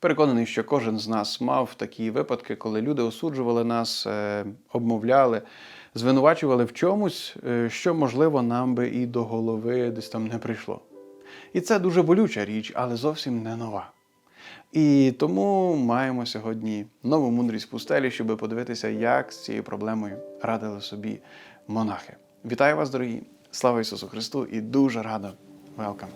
Переконаний, що кожен з нас мав такі випадки, коли люди осуджували нас, е, обмовляли, звинувачували в чомусь, е, що, можливо, нам би і до голови десь там не прийшло. І це дуже болюча річ, але зовсім не нова. І тому маємо сьогодні нову мудрість пустелі, щоб подивитися, як з цією проблемою радили собі монахи. Вітаю вас, дорогі! Слава Ісусу Христу! І дуже радо велкам!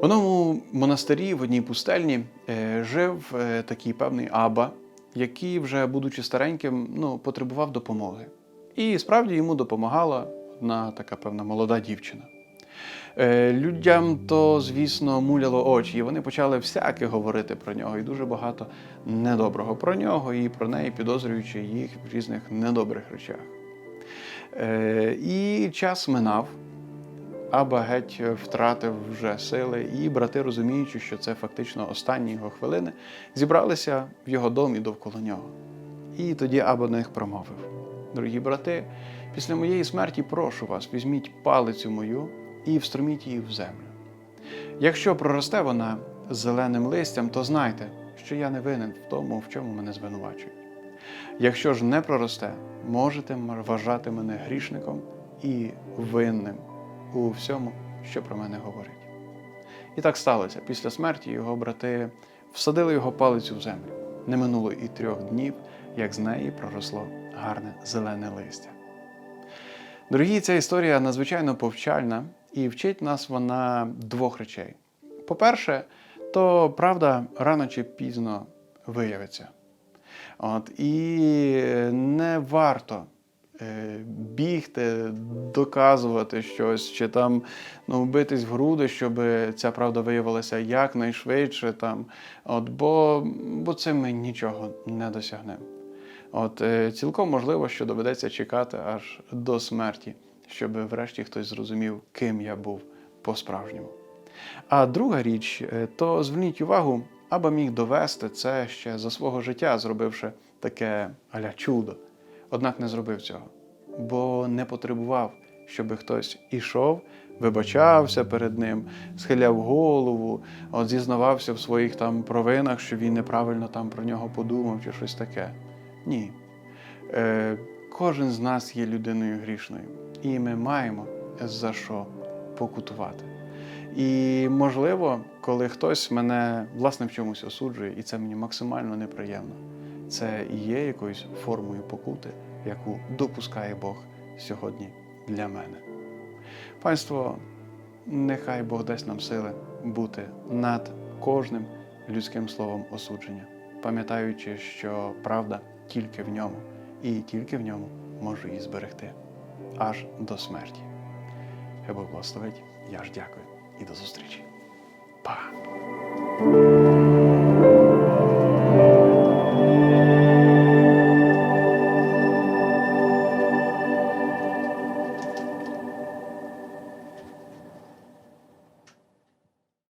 В одному монастирі в одній пустельні е, жив е, такий певний Аба, який, вже будучи стареньким, ну, потребував допомоги. І справді йому допомагала одна така певна молода дівчина. Е, Людям то, звісно, муляло очі, і вони почали всяке говорити про нього, і дуже багато недоброго про нього, і про неї, підозрюючи їх в різних недобрих речах. І час минав, Аба геть втратив вже сили, і брати, розуміючи, що це фактично останні його хвилини, зібралися в його домі довкола нього. І тоді Аба до них промовив: Дорогі брати, після моєї смерті прошу вас, візьміть палицю мою і встроміть її в землю. Якщо проросте вона зеленим листям, то знайте, що я не винен в тому, в чому мене звинувачують. Якщо ж не проросте, можете вважати мене грішником і винним у всьому, що про мене говорять. І так сталося. Після смерті його брати всадили його палицю в землю. Не минуло і трьох днів, як з неї проросло гарне зелене листя. Дорогі, ця історія надзвичайно повчальна і вчить нас вона двох речей. По-перше, то правда рано чи пізно виявиться. От, І не варто бігти, доказувати щось, чи там ну, битись в груди, щоб ця правда виявилася якнайшвидше. Там, от, бо, бо цим ми нічого не досягнемо. От, е, цілком можливо, що доведеться чекати аж до смерті, щоб врешті хтось зрозумів, ким я був по-справжньому. А друга річ, е, то зверніть увагу, аба міг довести це ще за свого життя, зробивши таке аля чудо. Однак не зробив цього, бо не потребував, щоб хтось ішов, вибачався перед ним, схиляв голову, от зізнавався в своїх там провинах, що він неправильно там про нього подумав чи щось таке. Ні. Е, Кожен з нас є людиною грішною, і ми маємо за що покутувати. І можливо, коли хтось мене власне в чомусь осуджує, і це мені максимально неприємно, це і є якоюсь формою покути, яку допускає Бог сьогодні для мене. Панство, нехай Бог дасть нам сили бути над кожним людським словом осудження, пам'ятаючи, що правда тільки в ньому, і тільки в ньому можу її зберегти аж до смерті. Хай Бог благословить, я ж дякую і до зустрічі. Па!